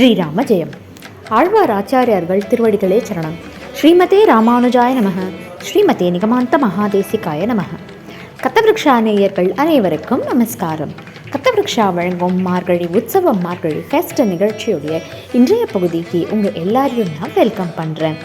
ஸ்ரீராம ஜெயம் ஆழ்வார் ஆச்சாரியார்கள் திருவடிகளே சரணம். ஸ்ரீமதே ராமானுஜாய நமக. ஸ்ரீமதே நிகமாந்த மகாதேசிகாய நமக. கத்தவிருக்ஷா நேயர்கள் அனைவருக்கும் நமஸ்காரம். கத்தவிருக்ஷா வழங்கும் மார்கழி உற்சவம் மார்கழி ஃபெஸ்ட் நிகழ்ச்சியுடைய இன்றைய பகுதிக்கு உங்கள் எல்லாரையும் நான் வெல்கம் பண்ணுறேன்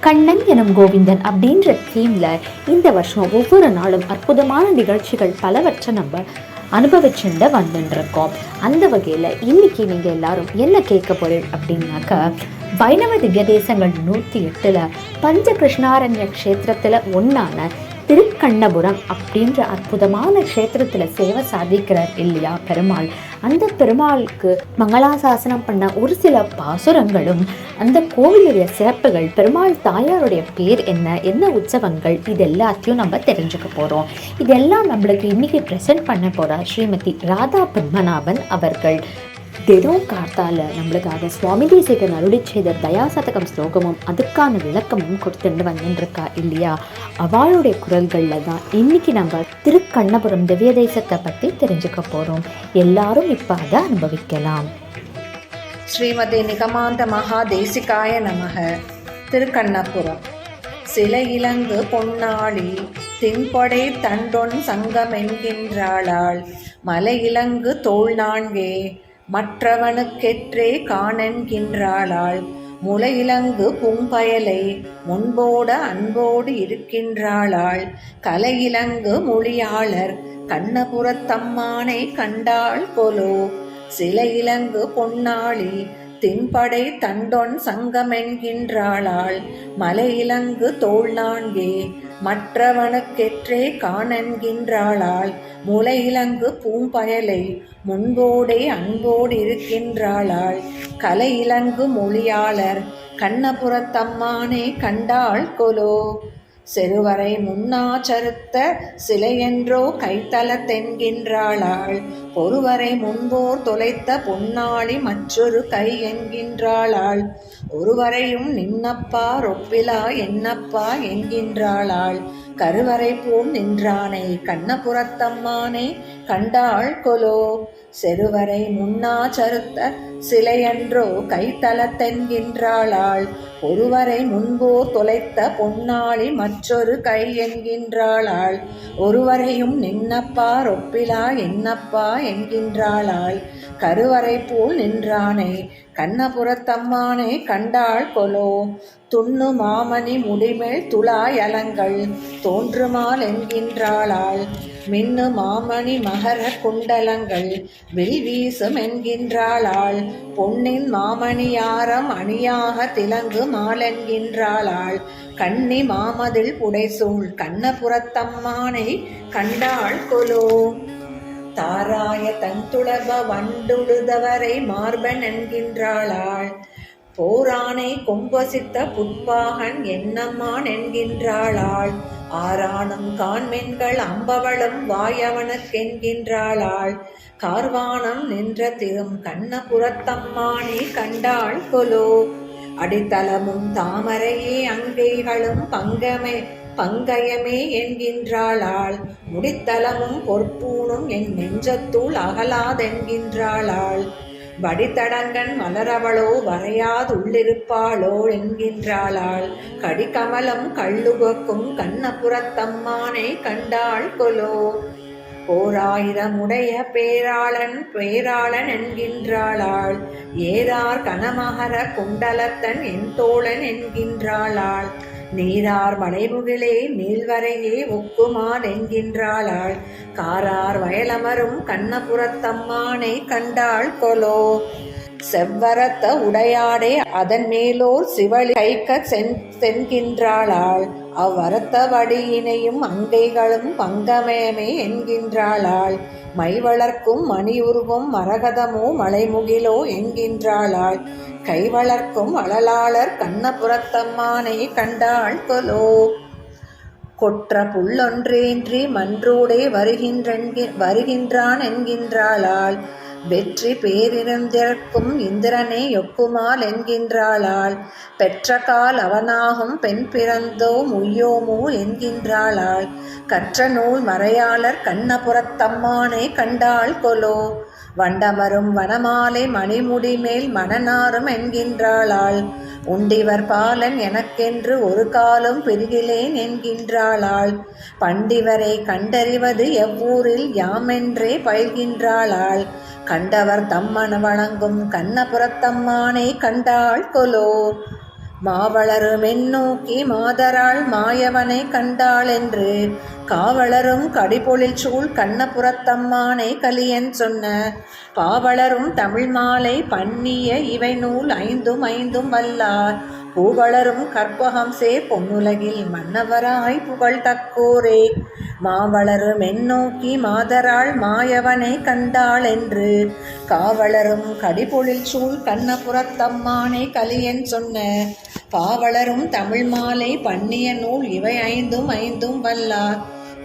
கண்ணன் எனும் கோவிந்தன் அப்படின்ற தீமில் இந்த வருஷம் ஒவ்வொரு நாளும் அற்புதமான நிகழ்ச்சிகள் பலவற்றை நம்ம அனுபவிச்சுட்டு வந்துட்டுருக்கோம் அந்த வகையில் இன்னைக்கு நீங்கள் எல்லாரும் என்ன கேட்க போறீங்க அப்படின்னாக்கா வைணவ திவ்ய தேசங்கள் நூற்றி எட்டில் பஞ்ச கிருஷ்ணாரண்ய க்ஷேத்திரத்தில் ஒன்றான கண்ணபுரம் அப்படின்ற அற்புதமான க்ஷேத்திரத்தில் சேவை சாதிக்கிறார் இல்லையா பெருமாள். அந்த பெருமாளுக்கு மங்களாசாசனம் பண்ண ஒரு சில பாசுரங்களும் அந்த கோவிலுடைய சிறப்புகள் பெருமாள் தாயாருடைய பேர் என்ன என்ன உற்சவங்கள் இது எல்லாத்தையும் நம்ம தெரிஞ்சுக்க போகிறோம் இதெல்லாம் நம்மளுக்கு இன்னைக்கு ப்ரெசென்ட் பண்ண போகிறார் ஸ்ரீமதி ராதா பத்மநாபன் அவர்கள். தினம் கார்த்தால நம்மளுக்காக சுவாமி தேசிகன் அருளி செய்த தயாசதகம் ஸ்லோகமும் அதுக்கான விளக்கமும் கொடுத்துட்டு வந்துருக்கா இல்லையா? அவளுடைய குரல்களில் தான் இன்னைக்கு நம்ம திருக்கண்ணபுரம் திவ்ய தேசத்தை பற்றி தெரிஞ்சுக்க போகிறோம் எல்லாரும் இப்போ அதை அனுபவிக்கலாம். ஸ்ரீமதி நிகமாந்த மகாதேசிகாய நமக திருக்கண்ணபுரம். சில இலங்கு பொன்னாளி தின்படை தண்டொன் சங்கமென்கின்றாளாள். மலை இலங்கு தோல் நான்கே மற்றவனுக்கெற்றே காணென்கின்றாளாள். முளையிலங்கு பூம்பயலை முன்போட அன்போடு இருக்கின்றாளாள். கலையிலங்கு மொழியாளர் கண்ணபுரத்தம்மானை கண்டாள் கொலோ. சில இலங்கு பொன்னாளி தின்படை தண்டொன் சங்கமென்கின்றாளாள். மலையிலங்கு இலங்கு தோள் நான்கே மற்றவனுக்கெற்றே காணென்கின்றாளாள். முலையிலங்கு பூம்பயலை முன்போடே அன்போடு இருக்கின்றாளாள் கலையிலங்கு மொழியாளர் கண்ணபுரத்தம்மானே கண்டாள் கொலோ. செருவரை முன்னாச்சருத்த சிலையென்றோ கைத்தலத்தென்கின்றாளாள் ஒருவரை முன்போர் தொலைத்த பொன்னாளி மற்றொரு கை என்கின்றாளாள் ஒருவரையும் நின்னப்பா ரொப்பிலா என்னப்பா என்கின்றாளாள். கருவறை போல் நின்றானே கண்ணபுரத்தம்மானே கண்டாள் கொலோ. செருவரை முன்னா சருத்த சிலையன்றோ கைத்தலத்தென்கின்றாளாள். ஒருவரை முன்போ தொலைத்த பொன்னாளி மற்றொரு கை என்கின்றாளாள். ஒருவரையும் நின்னப்பா ரொப்பிலா என்னப்பா என்கின்றாளாள். கருவறை போல் நின்றானே கண்ணபுரத்தம்மானே கண்டாள் கொலோ. துண்ணு மாமணி முடிமேல் துளாய் அலங்கள் தோன்றுமால் என்கின்றாளாள் மின்னு மாமணி மகர குண்டலங்கள் வில் வீசும் என்கின்றாளாள் பொன்னின் மாமணியாரம் அணியாக திலங்கு மாலென்கின்றாளாள் கண்ணி மாமதில் புடைசூழ் கண்ணபுரத்தம்மானை கண்டாள் கொலோ. தாராய தன்துளப வண்டுழுதவரை மார்பன் என்கின்றாளாள் போரானை கொம்பசித்த புட்பாகன் என்னம்மான் என்கின்றாளாள்? ஆராணம் காண்மென்கள் அம்பவளும் வாயவனுக்கென்கின்றாளாள் கார்வானம் நின்ற திரும் கண்ணபுரத்தம்மானே கண்டாள் கொலோ. அடித்தளமும் தாமரையே அங்கைகளும் பங்கமே பங்கயமே என்கின்றாளாள். முடித்தளமும் பொற்பூணும் என் நெஞ்சத்துள் அகலாதென்கின்றாளாள். வடித்தடங்கன் மலரவளோ வரையாதுள்ளிருப்பாளோ என்கின்றாளாள். கடிகமலம் கள்ளுகக்கும் கண்ணபுரத்தம்மானை கண்டாள் கொலோ. ஓராயிரமுடைய பேராளன் பேராளன் என்கின்றாளாள். ஏறார் கனமகர குண்டலத்தன் என் தோழன் என்கின்றாளாள். நீரார் மலைமுகிலே நீள்வரையே ஒக்குமான் என்கின்றாளாள். காரார் வயலமரும் கண்ணபுரத்தம்மானை கண்டாள் கொலோ. செவ்வரத்த உடையாடே அதன் மேலோர் சிவளி கைக்க சென் சென்கின்றாளாள். அவ்வரத்த வடியினையும் அங்கைகளும் பங்கமேமே என்கின்றாளாள். மை வளர்க்கும் மணி உருவும் மரகதமோ மலைமுகிலோ என்கின்றாளாள். கை வளர்க்கும் வளலாளர் கண்ணபுரத்தம்மானை கண்டாள் கொலோ கொற்ற புல்லொன்றேன்றி மன்றோடே வருகின்றென்கி வருகின்றான் என்கின்றாளாள் வெற்றி பேரிருந்திருக்கும் இந்திரனே ஒக்குமால் என்கின்றாளாள் பெற்ற கால் அவனாகும் பெண் பிறந்தோம் உய்யோமோ என்கின்றாளாள் கற்ற நூல் மறையாளர் கண்ணபுரத்தம்மானை கண்டாள் கொலோ. வண்டமரும் வனமாலை மணிமுடி மேல் மணனாரும் என்கின்றாளாள் உண்டிவர் பாலன் எனக்கென்று ஒரு காலம் பெருகிலேன் என்கின்றாளாள். பண்டிவரை கண்டறிவது எவ்வூரில் யாமென்றே பயில்கின்றாளாள். கண்டவர் தம்மன வழங்கும் கண்ணபுரத்தம்மானை கண்டாள் கொலோ மாவளரும் எண்ணோக்கி மாதராள் மாயவனை கண்டாளென்று காவலரும் கடிபொழில் சூழ் கண்ணபுரத்தம்மானை கலியன் சொன்ன. பாவலரும் தமிழ் மாலை பண்ணிய இவை நூல் ஐந்தும் ஐந்தும் வல்லார். பூவளரும் கற்பகம் சே பொன்னுலகில் மன்னவராய் புகழ் தக்கோரே. மாவளரும் எண்ணோக்கி மாதராள் மாயவனை கண்டாள் என்று காவலரும் கடிபொழில் சூழ் கண்ணபுரத்தம்மானை கலியன் சொன்ன. பாவளரும் தமிழ் மாலை பண்ணிய நூல் இவை ஐந்தும் ஐந்தும் வல்லார்.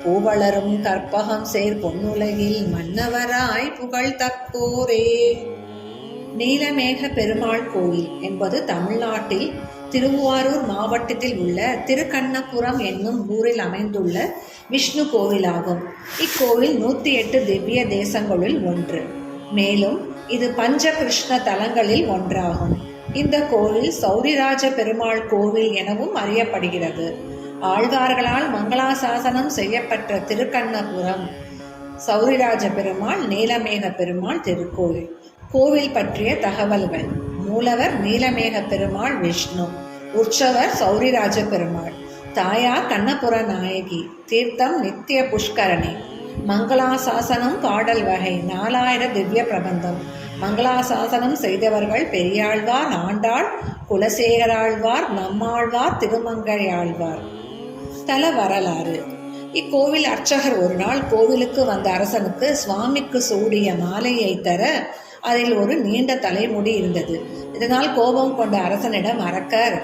பூவளரும் கற்பகம் சேர் பொன்னுலகில் மன்னவராய் புகழ் தக்கோரே நீலமேக பெருமாள் கோயில் என்பது தமிழ்நாட்டில் திருவாரூர் மாவட்டத்தில் உள்ள திருக்கண்ணபுரம் என்னும் ஊரில் அமைந்துள்ள விஷ்ணு கோவிலாகும். இக்கோவில் நூற்றி எட்டு திவ்ய தேசங்களுள் ஒன்று. மேலும் இது பஞ்சகிருஷ்ண தலங்களில் ஒன்றாகும். இந்த கோவில் சௌரிராஜ பெருமாள் கோவில் எனவும் அறியப்படுகிறது. ஆழ்வார்களால் மங்களாசாசனம் செய்யப்பட்ட திருக்கண்ணபுரம். சௌரிராஜ பெருமாள் நீலமேக பெருமாள் திருக்கோவில். கோவில் பற்றிய தகவல்கள். மூலவர் நீலமேக பெருமாள் விஷ்ணு. உற்சவர் சௌரிராஜ பெருமாள். தாயார் கண்ணபுர நாயகி. தீர்த்தம் நித்திய புஷ்கரணி. மங்களாசாசனம் பாடல் வகை. நாலாயிர திவ்ய பிரபந்தம். மங்களாசாசனம் செய்தவர்கள் பெரியாழ்வார் ஆண்டாள் குலசேகராழ்வார் நம்மாழ்வார் திருமங்கையாழ்வார். தல வரலாறு. இக்கோவில் அர்ச்சகர் ஒரு நாள் கோவிலுக்கு வந்த அரசனுக்கு சுவாமிக்கு சூடிய மாலையை தர அதில் ஒரு நீண்ட தலைமுடி இருந்தது. இதனால் கோபம் கொண்ட அரசனிடம் அரக்கர்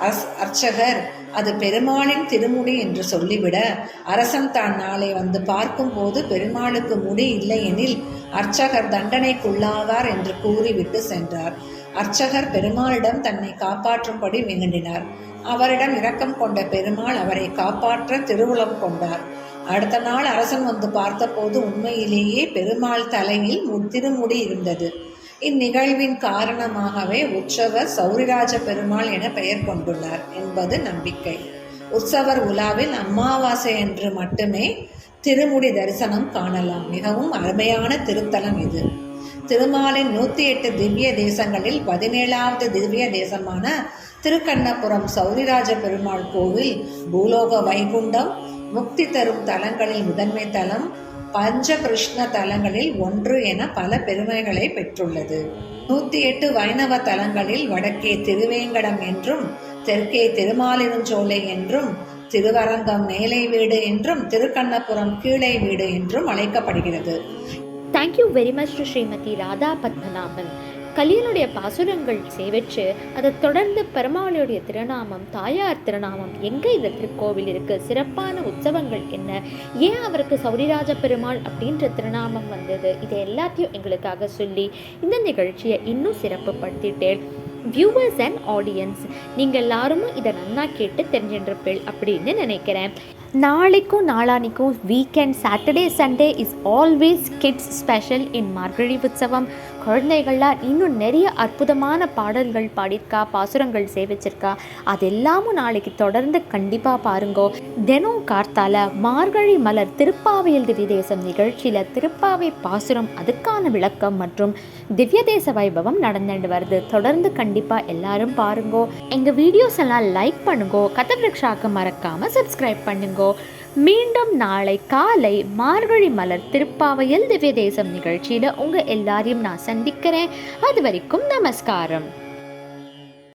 அஸ் அர்ச்சகர் அது பெருமாளின் திருமுடி என்று சொல்லிவிட அரசன் தான் நாளை வந்து பார்க்கும்போது பெருமாளுக்கு முடி இல்லையெனில் அர்ச்சகர் தண்டனைக்குள்ளாவார் என்று கூறிவிட்டு சென்றார். அர்ச்சகர் பெருமாளிடம் தன்னை காப்பாற்றும்படி வேண்டினார் அவரிடம் இரக்கம் கொண்ட பெருமாள் அவரை காப்பாற்ற திருவுளம் கொண்டார். அடுத்த நாள் அரசன் வந்து பார்த்தபோது உண்மையிலேயே பெருமாள் தலையில் மு- திருமுடி இருந்தது. இந்நிகழ்வின் காரணமாகவே உற்சவர் சௌரிராஜ பெருமாள் என பெயர் கொண்டுள்ளார் என்பது நம்பிக்கை. உற்சவர் உலாவில் அமாவாசை என்று மட்டுமே திருமுடி தரிசனம் காணலாம். மிகவும் அருமையான திருத்தலம் இது. திருமாலின் நூற்றி எட்டு திவ்ய தேசங்களில் பதினேழாவது திவ்ய தேசமான திருக்கண்ணபுரம் சௌரிராஜ பெருமாள் கோவில் பூலோக வைகுண்டம் முக்தி தரும் தலங்களில் முதன்மை தலம் பஞ்ச கிருஷ்ண தலங்களில் ஒன்று என பல பெருமைகளை பெற்றுள்ளது. நூற்றி எட்டு வைணவ தலங்களில் வடக்கே திருவேங்கடம் என்றும் தெற்கே திருமாலிருஞ்சோலை என்றும் திருவரங்கம் மேலை வீடு என்றும் திருக்கண்ணபுரம் கீழே வீடு என்றும் அழைக்கப்படுகிறது. Thank you very much Shrimati Radha Padmanabhan கலியனுடைய பாசுரங்கள் சேவிச்சு அதை தொடர்ந்து பெருமாளுடைய திருநாமம் தாயார் திருநாமம் எங்கே இந்த திருக்கோவில் இருக்குது சிறப்பான உற்சவங்கள் என்ன ஏன் அவருக்கு சௌரிராஜ பெருமாள் அப்படின்ற திருநாமம் வந்தது இதை எல்லாத்தையும் எங்களுக்காக சொல்லி இந்த நிகழ்ச்சியை இன்னும் சிறப்புப்படுத்திட்டேன் வியூவர்ஸ் அண்ட் ஆடியன்ஸ் நீங்கள் எல்லாரும் இதை நன்னா கேட்டு தெரிஞ்சின்றிருப்பீள் அப்படின்னு நினைக்கிறேன். நாளைக்கும் நாளானிக்கும் weekend Saturday Sunday is always kids special in Margazhi உற்சவம் குழந்தைகள்லாம் இன்னும் நிறைய அற்புதமான பாடல்கள் பாடியிருக்கா பாசுரங்கள் சேவிச்சிருக்கா அதெல்லாமும் நாளைக்கு தொடர்ந்து கண்டிப்பாக பாருங்கோ. தினம் கார்த்தால மார்கழி மலர் திருப்பாவையில் திவ்யதேசம் நிகழ்ச்சியில் திருப்பாவை பாசுரம் அதுக்கான விளக்கம் மற்றும் திவ்யதேச வைபவம் நடந்துட்டு வருது. தொடர்ந்து கண்டிப்பாக எல்லாரும் பாருங்கோ. எங்கள் வீடியோஸ் எல்லாம் லைக் பண்ணுங்கோ. கதவிருக்ஷாக்கு மறக்காமல் சப்ஸ்கிரைப் பண்ணுங்கோ. மீண்டும் நாளை காலை மார்கழி மலர் திருப்பாவையில் திவ்யதேசம் நிகழ்ச்சியில் உங்கள் எல்லாரையும் நான் சந்திக்கிறேன். அது வரைக்கும் நமஸ்காரம்.